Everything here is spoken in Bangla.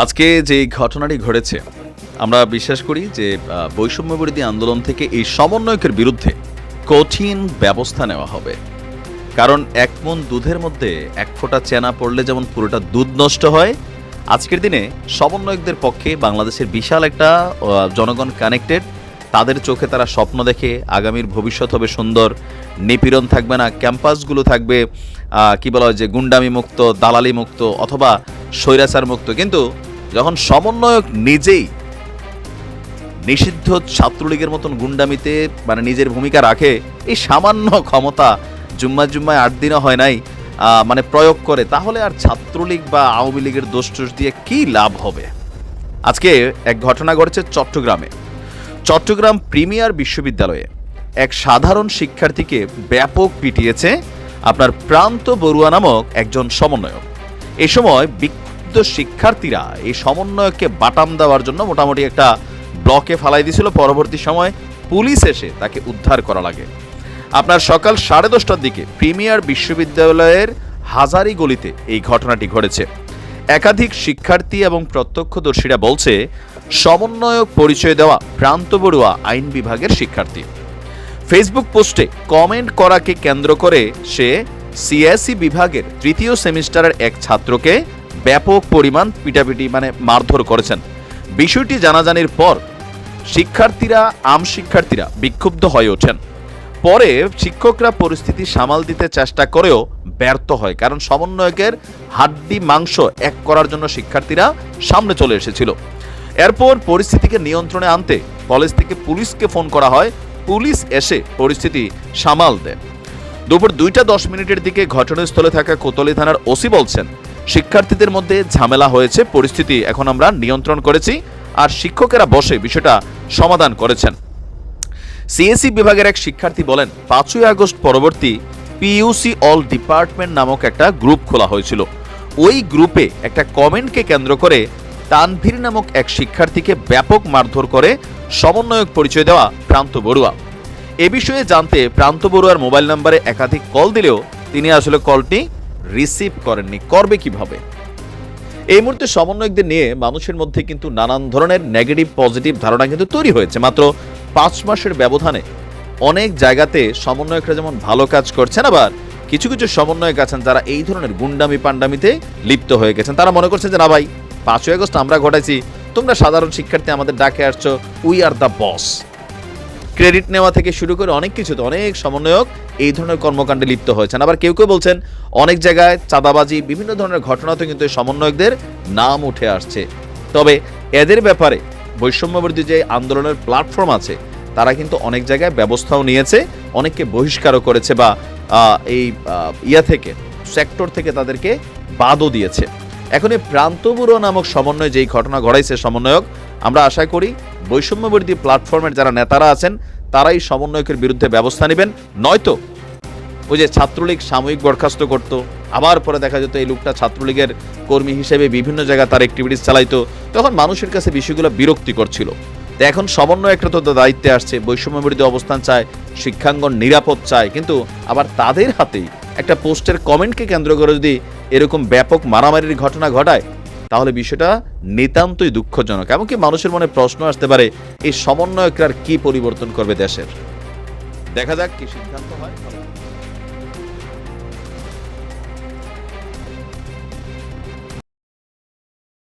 আজকে যে ঘটনাটি ঘটেছে, আমরা বিশ্বাস করি যে বৈষম্য বিরোধী আন্দোলন থেকে এই সমন্বয়কের বিরুদ্ধে কঠিন ব্যবস্থা নেওয়া হবে। কারণ এক মন দুধের মধ্যে এক ফোঁটা চেনা পড়লে যেমন পুরোটা দুধ নষ্ট হয়, আজকের দিনে সমন্বয়কদের পক্ষে বাংলাদেশের বিশাল একটা জনগণ কানেক্টেড তাদের চোখে তারা স্বপ্ন দেখে আগামীর ভবিষ্যৎ হবে সুন্দর, নিপীড়ন থাকবে না ক্যাম্পাসগুলো থাকবে কি বলা হয় যে, গুন্ডামি মুক্ত দালালি মুক্ত অথবা স্বৈরাচার মুক্ত। কিন্তু যখন সমন্বয়ক নিজেই নিষিদ্ধ ছাত্রলীগের মতন গুন্ডামিতে মানে নিজের ভূমিকা রাখে, এই সামান্য ক্ষমতা জুম্মা জুম্মায় আট দিনও হয় নাই মানে প্রয়োগ করে, তাহলে আর ছাত্রলীগ বা আওয়ামী লীগের দোষ দিয়ে কি লাভ হবে? আজকে এক ঘটনা ঘটেছে চট্টগ্রামে। চট্টগ্রাম প্রিমিয়ার বিশ্ববিদ্যালয়ে এক সাধারণ শিক্ষার্থীকে ব্যাপক পিটিয়েছে আপনার প্রান্ত বড়ুয়া নামক একজন সমন্বয়ক। এ সময় বিক্ষুব্ধ শিক্ষার্থীরা এই সমন্বয়ককে বাটাম দেওয়ার জন্য মোটামুটি একটা ব্লকে ফালাই দিয়েছিল। পরবর্তী সময় পুলিশ এসে তাকে উদ্ধার করা লাগে। আপনার সকাল সাড়ে দশটার দিকে প্রিমিয়ার বিশ্ববিদ্যালয়ের হাজারি গলিতে এই ঘটনাটি ঘটেছে। একাধিক শিক্ষার্থী এবং প্রত্যক্ষদর্শীরা বলছে, সমন্বয়ক পরিচয় দেওয়া প্রান্ত বড়ুয়া আইন বিভাগের শিক্ষার্থী। ফেসবুক পোস্টে কমেন্ট করাকে কেন্দ্র করে সে সিএসি বিভাগের তৃতীয় সেমিস্টারের এক ছাত্রকে ব্যাপক পরিমাণ পিটাপিটি মানে মারধর করেছেন। বিষয়টি জানাজানির পর শিক্ষার্থীরা, আম শিক্ষার্থীরা বিক্ষুব্ধ হয়ে ওঠেন। পরে শিক্ষকরা পরিস্থিতি সামাল দিতে চেষ্টা করেও ব্যর্থ হয়, কারণ সমন্বয়কের হাড্ডি মাংস এক করার জন্য শিক্ষার্থীরা সামনে চলে এসেছিল। এরপর পরিস্থিতিকে নিয়ন্ত্রণে আনতে কলেজ থেকে পুলিশকে ফোন করা হয়। পুলিশ এসে পরিস্থিতি সামাল দেয় দুপুর দুইটা দশ মিনিটের দিকে ঘটনাস্থলে থাকা কোতলি থানার ওসি বলছেন শিক্ষার্থীদের মধ্যে ঝামেলা হয়েছে, পরিস্থিতি এখন আমরা নিয়ন্ত্রণ করেছি আর শিক্ষকেরা বসে বিষয়টা সমাধান করেছেন। সিএসি বিভাগের এক শিক্ষার্থী বলেন, পাঁচই আগস্ট পরবর্তী পিইউসি অল ডিপার্টমেন্ট নামক একটা গ্রুপ খোলা হয়েছিল। ওই গ্রুপে একটা কমেন্টকে কেন্দ্র করে তানভীর নামক এক শিক্ষার্থীকে ব্যাপক মারধর করে সমন্বয়ক পরিচয় দেওয়া প্রান্ত বড়ুয়া। এ বিষয়ে জানতে প্রান্ত বড়ুয়ার মোবাইল নম্বরে একাধিক কল দিলেও তিনি আসলে কলটি রিসিভ করেননি। করবে কীভাবে? এই মুহূর্তে সমন্বয়কদের নিয়ে মানুষের মধ্যে কিন্তু নানান ধরনের নেগেটিভ পজিটিভ ধারণা কিন্তু তৈরি হয়েছে। মাত্র পাঁচ মাসের ব্যবধানে অনেক জায়গাতে সমন্বয়করা যেমন ভালো কাজ করছেন, আবার কিছু কিছু সমন্বয়ক আছেন যারা এই ধরনের গুন্ডামি পাণ্ডামিতে লিপ্ত হয়ে গেছেন। তারা মনে করছেন যে, না ভাই, পাঁচই আগস্ট আমরা ঘটাইছি, তোমরা সাধারণ শিক্ষার্থী আমাদের ডাকে আসছো we are the boss credit নেওয়া থেকে শুরু করে অনেক কিছুতে অনেক সমন্বয়ক এই ধরনের কর্মকাণ্ডে লিপ্ত হয়েছেন। আবার কেউ কেউ বলছেন, অনেক জায়গায় চাঁদাবাজি, বিভিন্ন ধরনের ঘটনাতে কিন্তু এই সমন্বয়কদের নাম উঠে আসছে। তবে এদের ব্যাপারে বৈষম্যবর্তী যে আন্দোলনের প্ল্যাটফর্ম আছে, তারা কিন্তু অনেক জায়গায় ব্যবস্থাও নিয়েছে, অনেককে বহিষ্কারও করেছে বা এই ইয়া থেকে সেক্টর থেকে তাদেরকে বাদও দিয়েছে। এখন এই প্রান্তবুড়ো নামক সমন্বয় যেই ঘটনা ঘটাইছে সমন্বয়ক, আমরা আশা করি বৈষম্যবর্তী প্ল্যাটফর্মের যারা নেতারা আছেন, তারাই সমন্বয়কের বিরুদ্ধে ব্যবস্থা নেবেন। নয়তো ওই যে ছাত্রলীগ সাময়িক বরখাস্ত করতো, আবার পরে দেখা যেত এই লোকটা ছাত্রলীগের কর্মী হিসেবে বিভিন্ন জায়গায় তার অ্যাক্টিভিটিস চালাইতো, তখন মানুষের কাছে বিষয়গুলো বিরক্তিকর ছিল। তো এখন সমন্বয় একটা তো দায়িত্বে আসছে বৈষম্য বিরোধী অবস্থান চায়, শিক্ষাঙ্গন নিরাপদ চায়, কিন্তু আবার তাদের হাতেই একটা পোস্টের কমেন্টকে কেন্দ্র করে যদি এরকম ব্যাপক মারামারির ঘটনা ঘটায়, তাহলে বিষয়টা নিতান্তই দুঃখজনক। এমনকি মানুষের মনে প্রশ্ন আসতে পারে, এই সমন্বয়করা কি পরিবর্তন করবে দেশের? দেখা যাক কি সিদ্ধান্ত হয়।